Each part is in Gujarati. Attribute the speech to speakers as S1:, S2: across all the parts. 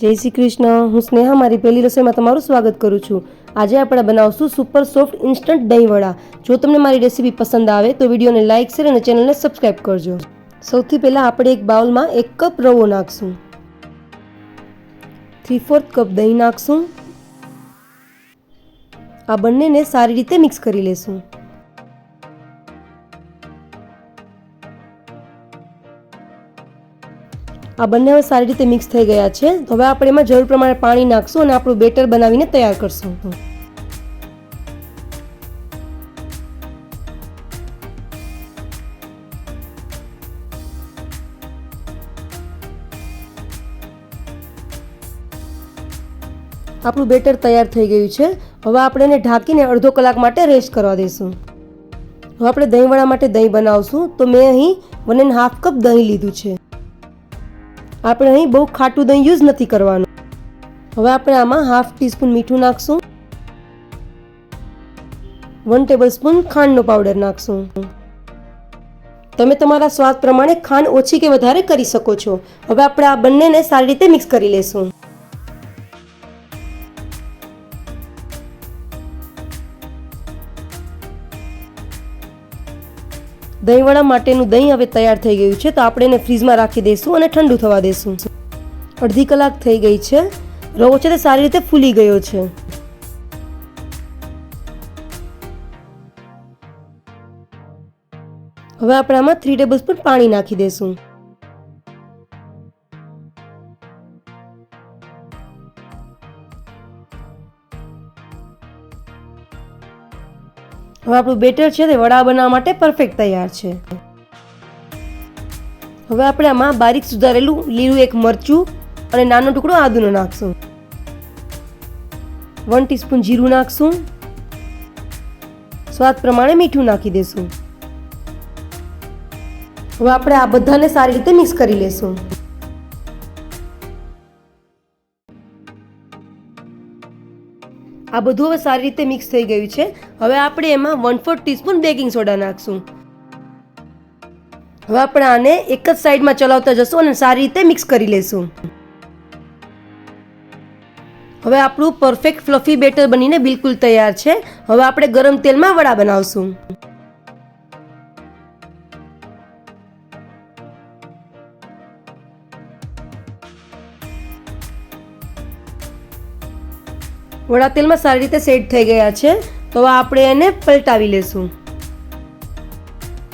S1: જય શ્રી કૃષ્ણ. હું સ્નેહા, મારી પહેલી રસોઈમાં તમારું સ્વાગત કરું છું. આજે આપણે બનાવશું સુપર સોફ્ટ ઇન્સ્ટન્ટ દહીં વડા જો તમને મારી રેસીપી પસંદ આવે, તો વિડીયોને લાઇક, શેર અને ચેનલને સબસ્ક્રાઈબ કરજો. સૌથી પહેલાં આપણે એક બાઉલમાં એક કપ રવો નાખશું. થ્રી ફોર્થ કપ દહીં નાખશું. આ બંનેને સારી રીતે મિક્સ કરી લેશું. આ બંને હવે સારી રીતે મિક્સ થઈ ગયા છે. હવે આપણે એમાં જરૂર પ્રમાણે પાણી નાખશું અને આપણું બેટર બનાવીને તૈયાર કરશું. આપણું બેટર તૈયાર થઈ ગયું છે. હવે આપણે એને ઢાંકીને અડધો કલાક માટે રેસ્ટ કરવા દઈશું. હવે આપણે દહીંવડા માટે દહીં બનાવશું. તો મેં અહીં વન એન્ડ હાફ કપ દહીં લીધું છે. આપણે અહીં બહુ ખાટું દહીં યુઝ નથી કરવાનું. હવે આપણે આમાં હાફ ટીસ્પૂન મીઠું નાખશું. વન ટેબલ સ્પૂન ખાંડનો પાવડર નાખશું. તમે તમારા સ્વાદ પ્રમાણે ખાંડ ઓછી કે વધારે કરી શકો છો. હવે આપણે આ બંનેને સારી રીતે મિક્સ કરી લેશું. દહીંવડા માટેનું દહીં હવે તૈયાર થઈ ગયું છે, તો આપણે એને ફ્રીજમાં રાખી દઈશું અને ઠંડુ થવા દઈશું. અડધી કલાક થઈ ગઈ છે. રવો છે તે સારી રીતે ફૂલી ગયો છે. હવે આપણે આમાં થ્રી ટેબલ સ્પૂન પાણી નાખી દઈશું. હવે આપણું બેટર છે તે વડા બનાવવા માટે પરફેક્ટ તૈયાર છે. હવે આપણે આમાં બારીક સુધારેલું લીલું એક મરચું અને નાનો ટુકડો આદુનો નાખશું. વન ટીસ્પૂન જીરું નાખશું. સ્વાદ પ્રમાણે મીઠું નાખી દઈશું હવે આપણે આ બધાને સારી રીતે મિક્સ કરી લેશું. આ બધું હવે સારી રીતે મિક્સ થઈ ગયું છે. હવે આપણે એમાં one fourth teaspoon baking soda નાખશું. હવે આપણે આને એક જ સાઈડમાં ચલાવતા જશું અને સારી રીતે મિક્સ કરી લેશું. હવે આપણું પરફેક્ટ ફ્લફી બેટર બનીને બિલકુલ તૈયાર છે. હવે આપણે ગરમ તેલમાં વડા બનાવશું. વડા તેલમાં સારી રીતે સેટ થઈ ગયા છે, તો હવે આપણે એને પલટાવી લેશું.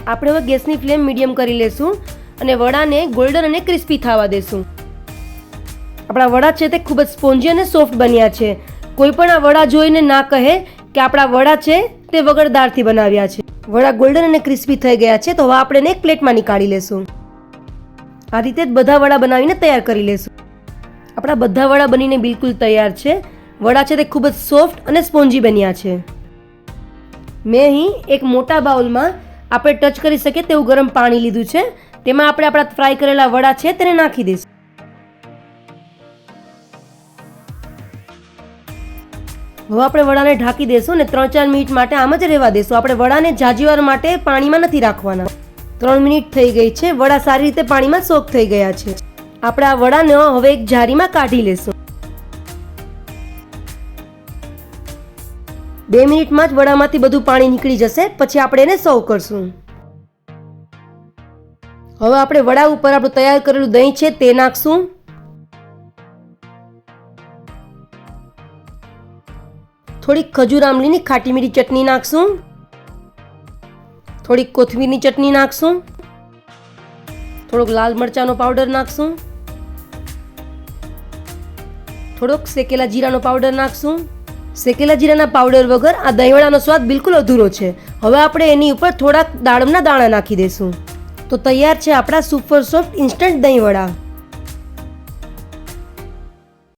S1: આપણે હવે ગેસની ફ્લેમ મીડિયમ કરી લેશું અને વડાને ગોલ્ડન અને ક્રિસ્પી થવા દેશું. આપણા વડા છે તે ખૂબ જ સ્પોન્જી અને સોફ્ટ બન્યા છે. કોઈ પણ આ વડા જોઈને ના કહે કે આપણા વડા છે તે વગર દાળથી બનાવ્યા છે. વડા ગોલ્ડન અને ક્રિસ્પી થઈ ગયા છે, તો હવે આપણે એને એક પ્લેટમાં નીકાળી લેશું. આ રીતે જ બધા વડા બનાવીને તૈયાર કરી લેશું. આપણા બધા વડા બનીને બિલકુલ તૈયાર છે. વડા છે તે ખૂબ જ સોફ્ટ અને સ્પોન્જી બન્યા છે. મેં અહીં એક મોટા બાઉલમાં આપણે ટચ કરી શકીએ તેવું ગરમ પાણી લીધું છે. તેમાં આપણે આપણા ફ્રાય કરેલા વડા છે તેને નાખી દઈશું. હવે આપણે વડાને ઢાંકી દઈશું અને ત્રણ ચાર મિનિટ માટે આમ જ રહેવા દઈશું. આપણે વડાને જાજીવાર માટે પાણીમાં નથી રાખવાના. ત્રણ મિનિટ થઈ ગઈ છે. વડા સારી રીતે પાણીમાં સોક થઈ ગયા છે. આપણે આ વડાને હવે એક જારીમાં કાઢી લેશું. બે મિનિટમાં જ વડામાંથી બધું પાણી નીકળી જશે, પછી આપણે એને સર્વ કરશું. હવે આપણે વડા ઉપર આપણું તૈયાર કરેલું દહીં છે તે નાખશું. થોડીક ખજૂર આમલીની ખાટી મીઠી ચટણી નાખશું. થોડીક કોથમીરની ચટણી નાખશું. થોડોક લાલ મરચાંનો પાવડર નાખશું. થોડોક શેકેલા જીરાનો પાવડર નાખશું. શેકેલા જીરાના પાવડર વગર આ દહીંવડાનો સ્વાદ બિલકુલ અધૂરો છે. હવે આપણે એની ઉપર થોડાક દાડમના દાણા નાખી દઈશું. તો તૈયાર છે આપણા સુપર સોફ્ટ ઇન્સ્ટન્ટ દહીંવડા.